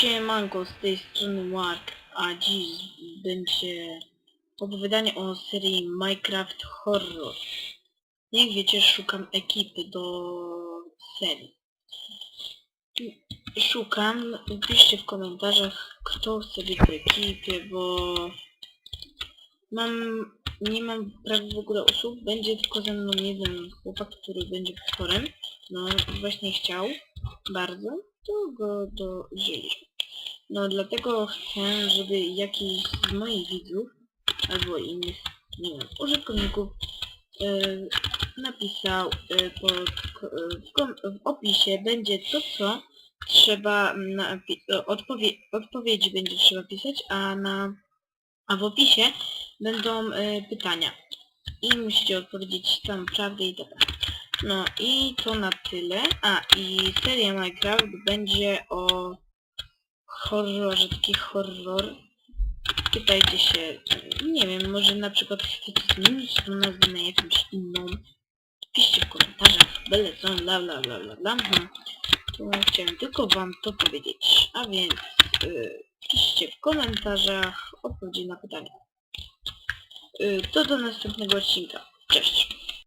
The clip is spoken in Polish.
Siemanko, z tej strony Mark, a dziś będzie opowiadanie o serii Minecraft Horror. Jak wiecie, szukam ekipy do serii. Szukam, piszcie w komentarzach, kto chce być w ekipie, bo mam, nie mam prawie w ogóle osób, będzie tylko ze mną jeden chłopak, który będzie potworem. No, właśnie chciał, bardzo, to go do wzięliśmy. No dlatego chcę, żeby jakiś z moich widzów, albo innych, nie wiem, użytkowników e, napisał e, pod, w, opisie będzie to, co trzeba e, odpowie, odpowiedzi będzie trzeba pisać, a na a w opisie będą pytania i musicie odpowiedzieć tam prawdę i dalej. No i to na tyle. A i seria Minecraft będzie o horrorze, taki horror. Pytajcie się, nie wiem, może na przykład chcecie zmienić tą nazwę na jakąś inną. Piszcie w komentarzach, byle co, bla bla bla bla bla. Hmm. To chciałem tylko wam to powiedzieć. A więc y, piszcie w komentarzach odpowiedzi na pytania. Y, to do następnego odcinka. Cześć!